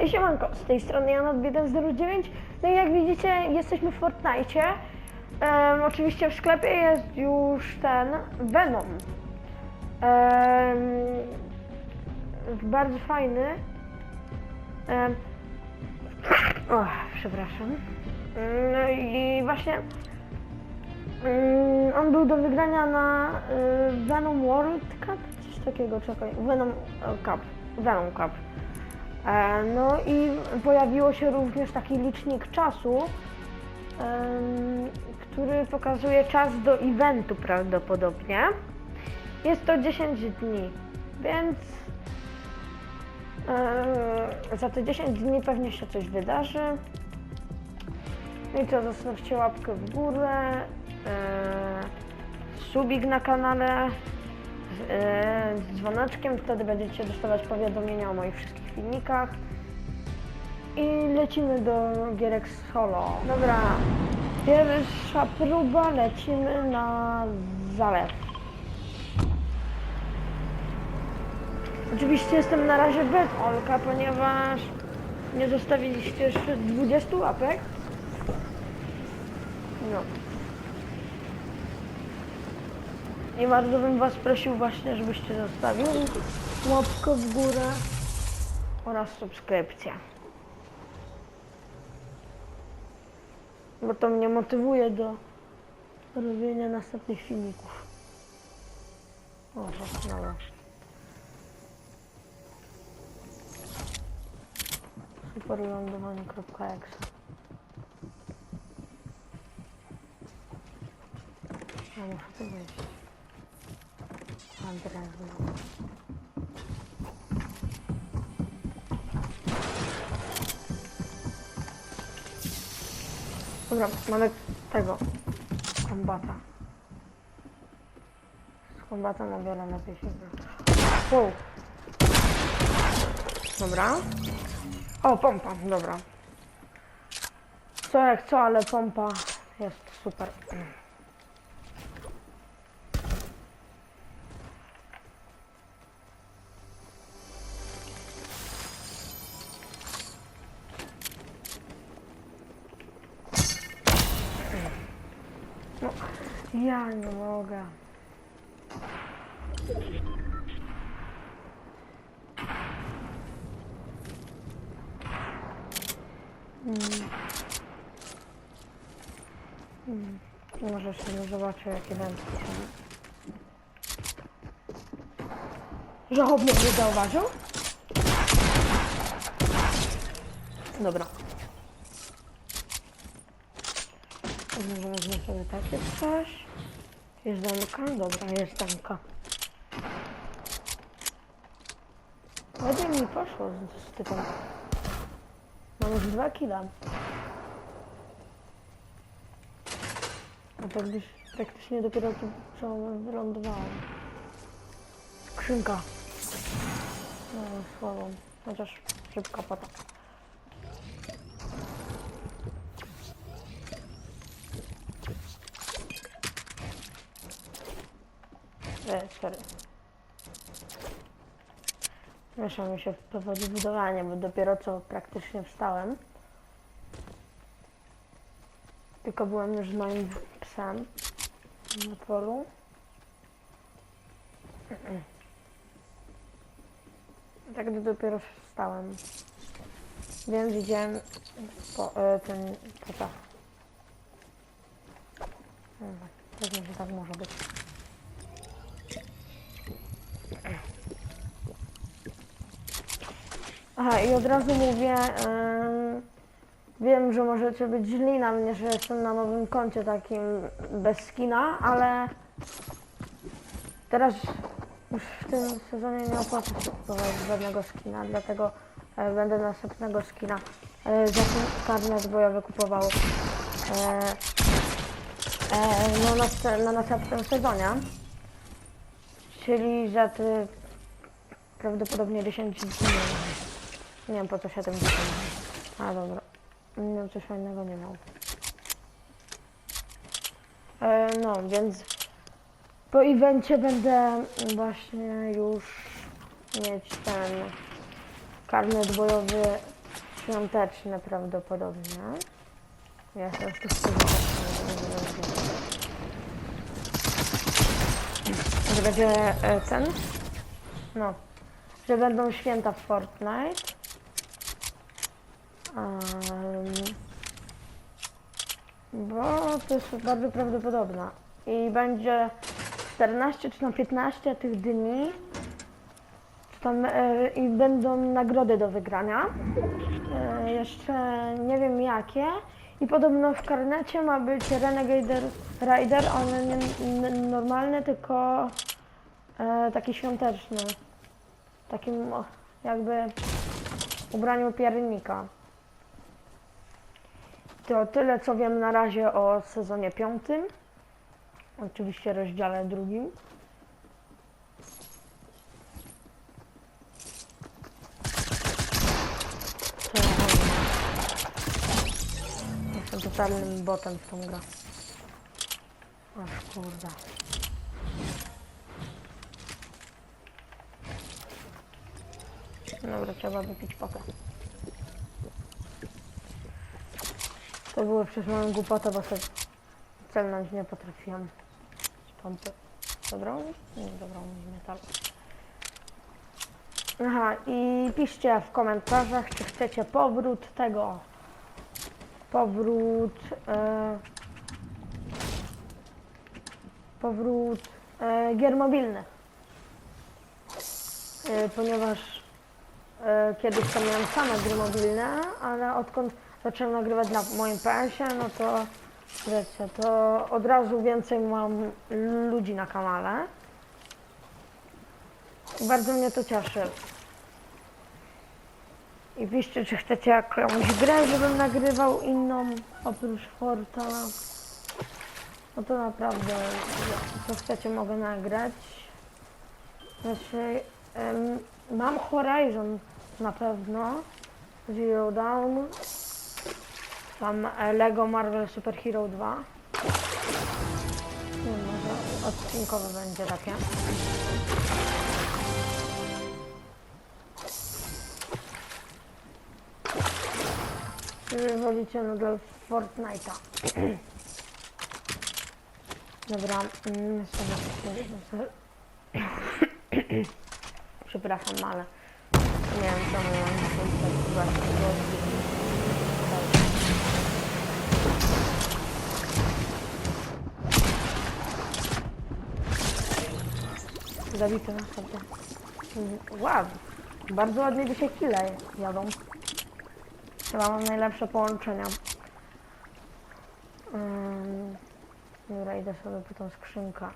Hej siemanko, z tej strony Janot109 No i jak widzicie jesteśmy w Fortnite Em, Oczywiście w sklepie jest już ten Venom. Em, Bardzo fajny. Em, o, Przepraszam. No i właśnie mm, On był do wygrania na y, Venom World Cup? Coś takiego, czekaj. Venom e, Cup. Venom Cup E, No i pojawiło się również taki licznik czasu, który pokazuje czas do eventu prawdopodobnie. Jest to 10 dni, więc e, za te 10 dni pewnie się coś wydarzy. No i co, zostawcie łapkę w górę, e, subik na kanale, z dzwoneczkiem, wtedy będziecie dostawać powiadomienia o moich wszystkich filmikach. I lecimy do gierek solo. Dobra, pierwsza próba, lecimy na zalew. Oczywiście jestem na razie bez Olka, ponieważ nie zostawiliście jeszcze 20 łapek. No. I bardzo bym Was prosił właśnie, żebyście zostawili łapkę w górę oraz subskrypcję. Bo to mnie motywuje do robienia następnych filmików. O, dobra. Superlądowanie.exe Ja muszę tu wyjść. Adres. Dobra, mamy tego. Kombata. Z kombatem o wiele lepiej się gra. Wow. Dobra. O, pompa, dobra. Co jak co, ale pompa jest super. Ja nie mogę. Mm. Mm. Może jeszcze nie zobaczę jakie dęty są. Że mnie nie zauważył? Dobra. Wezmę sobie takie coś. Jest damka? Dobra, jest damka. Ładnie mi poszło z, z. Mam już dwa kila. A tak gdzieś praktycznie dopiero co wylądowałem. Skrzynka. No, słabą. Chociaż szybka pata. E, sorry. Miesza mi się w budowanie, bo dopiero co praktycznie wstałem. Tylko byłem już z moim psem na polu. Tak dopiero wstałem. Wiem, widziałem po, e, ten. Dobra, Pewnie, że tak może być. Aha, i od razu mówię, em, wiem, że możecie być źli na mnie, że jestem na nowym koncie takim bez skina, ale teraz już w tym sezonie nie opłaca się kupować żadnego skina, dlatego e, będę następnego skina e, za karnet bojowy kupował e, e, no, na, na następnym sezonie, czyli za te prawdopodobnie 10 dni. Nie wiem po co 70. A dobra. Wiem, coś fajnego nie miał. E, no, więc po evencie będę właśnie już mieć ten karnet bojowy świąteczne prawdopodobnie. Ja się już tu Że będzie e, ten? No. Że będą święta w Fortnite. Um, bo to jest bardzo prawdopodobne. I będzie 14 czy tam 15 tych dni. Tam, e, I będą nagrody do wygrania. E, jeszcze nie wiem jakie. I podobno w karnecie ma być Renegade Rider, ale nie normalny, tylko e, taki świąteczny. Takim jakby ubraniu piernika. To tyle, co wiem na razie o sezonie piątym. Oczywiście rozdziale drugim. Jestem totalnym botem w tą grę. Aż kurde. Dobra, trzeba wypić potę. To było przez moją głupotę, bo sobie celnąć nie potrafiłem. Z pompy. Dobrą? Nie, dobrą, metal. Aha, i piszcie w komentarzach, czy chcecie powrót tego. Powrót. E, powrót e, gier mobilnych. E, ponieważ e, kiedyś to miałem same gry mobilne, ale odkąd zacząłem nagrywać na moim PS-ie, no to wiecie, to od razu więcej mam ludzi na kanale. Bardzo mnie to cieszy. I piszcie, czy chcecie jakąś grę, żebym nagrywał inną oprócz Forta. No to naprawdę, co chcecie, mogę nagrać. Znaczy, em, mam Horizon na pewno. Zero Dawn. Tam e, Lego Marvel Super Hero 2. Nie, może odcinkowe będzie takie. Czy wolicie nadal Fortnite'a? Dobra, mm. Przepraszam, ale nie wiem czemu mam dzisiaj tak bardzo głośno. Zabity na sobie. Wow, bardzo ładnie dzisiaj kile jadą. Chyba mam najlepsze połączenia. Um, dobra, idę sobie po tą skrzynkę.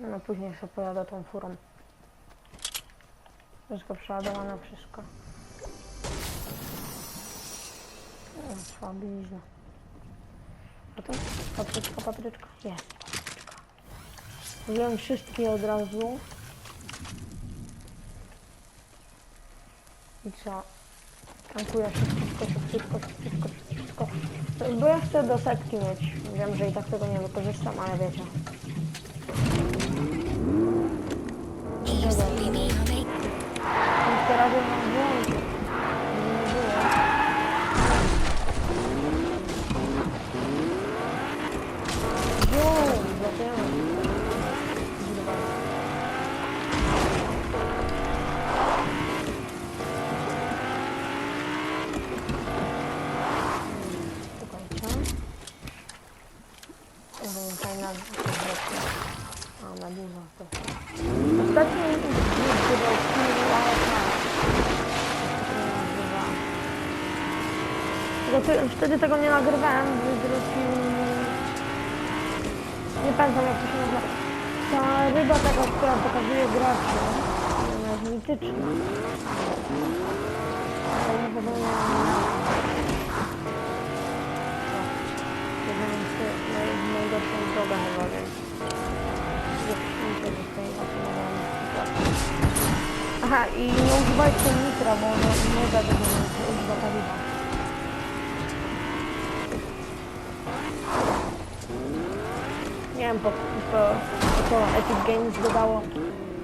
No później sobie pojadę tą furą. Wszystko przeładowane, wszystko. O, słabizna. Tu papryczka, papryczka. Jest papryczka. Wziąłem wszystkie od razu. I co? Tankuję wszystko, wszystko, wszystko, wszystko. Bo ja chcę do setki mieć. Wiem, że i tak tego nie wykorzystam, ale wiecie. Więc teraz mam włączyć. Wtedy tego nie nagrywałem, film... Nie pamiętam jak to się nazywa. Ta ryba taka, która pokazuje graczy. Ona jest mityczna. Ale nie pamiętam. Jeden z tych naj- najgorszą drogę chyba, więc... Na. Aha, i nie używajcie nitra, bo ono mega dużo używa paliwa. Nie wiem, po, po, po Epic Games dodało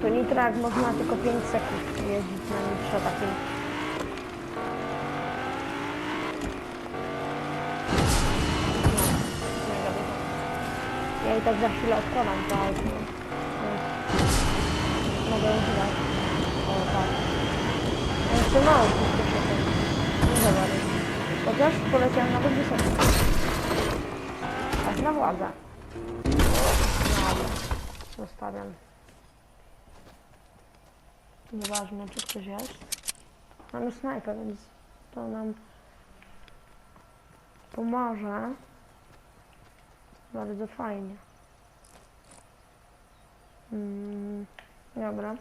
To nitro jak można tylko 5 sekund jeździć na nitrze takim. No. Ja i tak za chwilę odkładam to auto. Mogę używać. O tak. Ja Jeszcze mało przyspieszę. Nie zobacz. Chociaż poleciałem nawet wysoko. Na władzę. Zostawiam. Nieważne czy ktoś jest. Mamy snajper, więc to nam pomoże. Bardzo fajnie. Mm, dobra.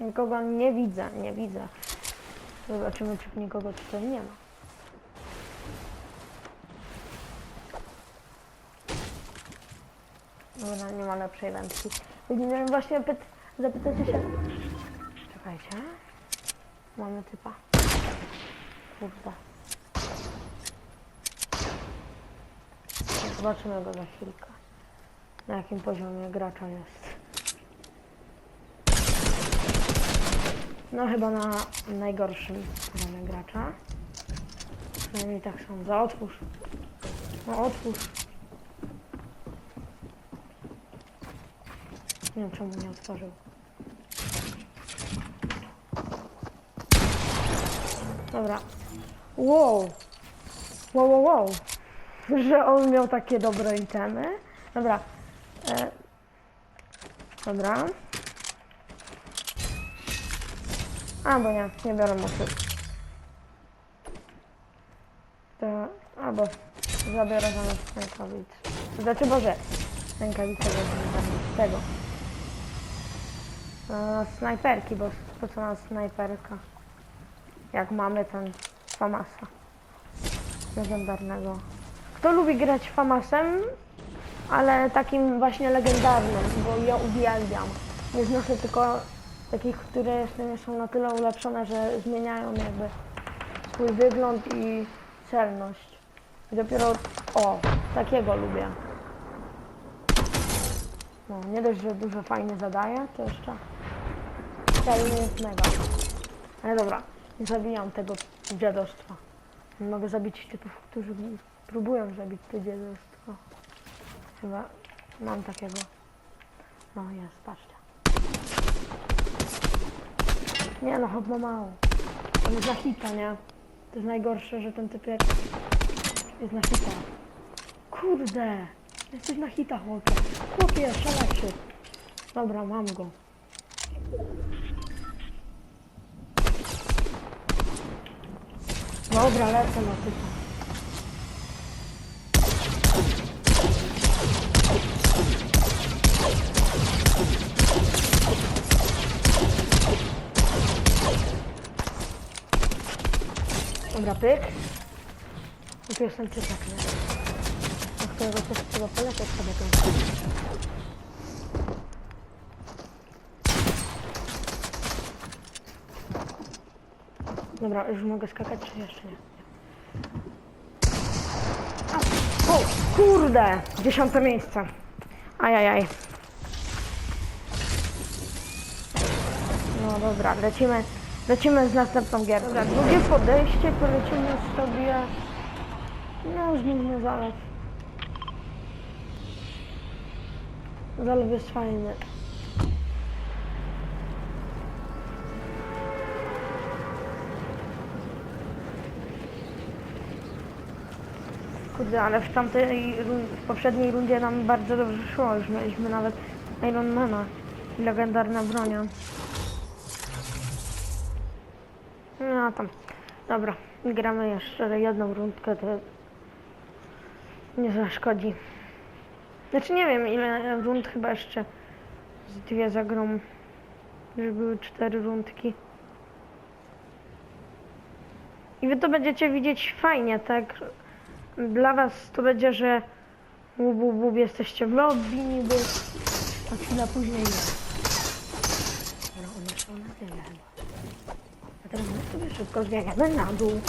Nikogo nie widzę, nie widzę. Zobaczymy, czy nikogo tutaj nie ma. Dobra, nie ma lepszej wędki. Będziemy właśnie pyt- zapytać się... Czekajcie. Mamy typa. Kurde. Zobaczymy go za chwilkę. Na jakim poziomie gracza jest. No chyba na najgorszym poziomie gracza. Przynajmniej tak sądzę. Otwórz. No otwórz. Nie wiem czemu nie otworzył. Dobra. Wow. Wow, wow, wow. Że on miał takie dobre itemy. Dobra. E... Dobra. A, bo nie, nie biorę mocy. To, albo zabiorę zamiast rękawic. Znaczy, Boże, rękawice tego. E, snajperki, bo po co nam snajperka? Jak mamy ten Famasa. Legendarnego. Kto lubi grać Famasem? Ale takim właśnie legendarnym, bo ja uwielbiam. Nie znoszę tylko takich, które jeszcze są na tyle ulepszone, że zmieniają jakby swój wygląd i celność. I dopiero, o, takiego lubię. No, nie dość, że dużo fajnie zadaje, to jeszcze celny jest mega. Ale dobra, nie zabijam tego dziadostwa. Nie mogę zabić typów, którzy próbują zabić to dziadostwo. Chyba mam takiego. No jest, patrzcie. Nie no, chyba mało. On jest na hita, nie? To jest najgorsze, że ten typek jest na hita. Kurde! Jesteś na hita, chłopie. Chłopie, szalak się. Dobra, mam go. Dobra, lecę na typa. Dobra, pyk. I tu jestem nie? Na którego też trzeba polecać sobie tą Dobra, już mogę skakać, czy jeszcze nie? A, O, kurde! Dziesiąte miejsce. Ajajaj. No dobra, lecimy, lecimy z następną gierką. Dobra, drugie podejście, to lecimy sobie... No, zmówmy zalew. Zalew jest fajny. Kurde, ale w tamtej, w poprzedniej rundzie nam bardzo dobrze szło. Już mieliśmy nawet Ironmana i legendarna bronia. No tam. Dobra, gramy jeszcze jedną rundkę, to nie zaszkodzi. Znaczy nie wiem ile rund, chyba jeszcze z dwie zagrom, żeby były cztery rundki. I wy to będziecie widzieć fajnie, tak? dla was to będzie, że bub, bub, jesteście w lobby niby, a chwila później jest. No one są na tyle. A teraz my sobie szybko zbiegamy na dół.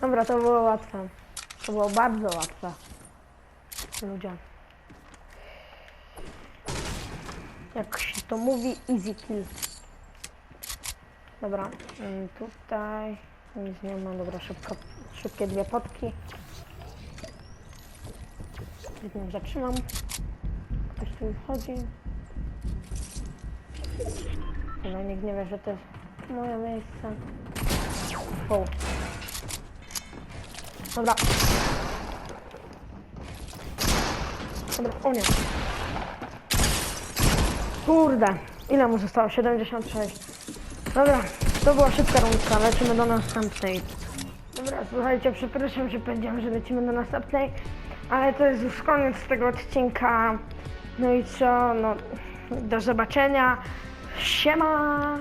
Dobra, to było łatwe. To było bardzo łatwe. Ludzie. Jak się to mówi, easy kill. Dobra, mm, tutaj nic nie ma. Dobra, szybko, szybkie dwie potki. Jedną zatrzymam. Ktoś tu wchodzi. No nikt nie wie, że to jest moje miejsce. Wow. Dobra. Dobra, o nie. Kurde, ile mu zostało? 76. Dobra, to była szybka rundka, lecimy do następnej. Dobra, słuchajcie, przepraszam, że powiedziałem, że lecimy do następnej, ale to jest już koniec tego odcinka. No i co, no, do zobaczenia. Siema!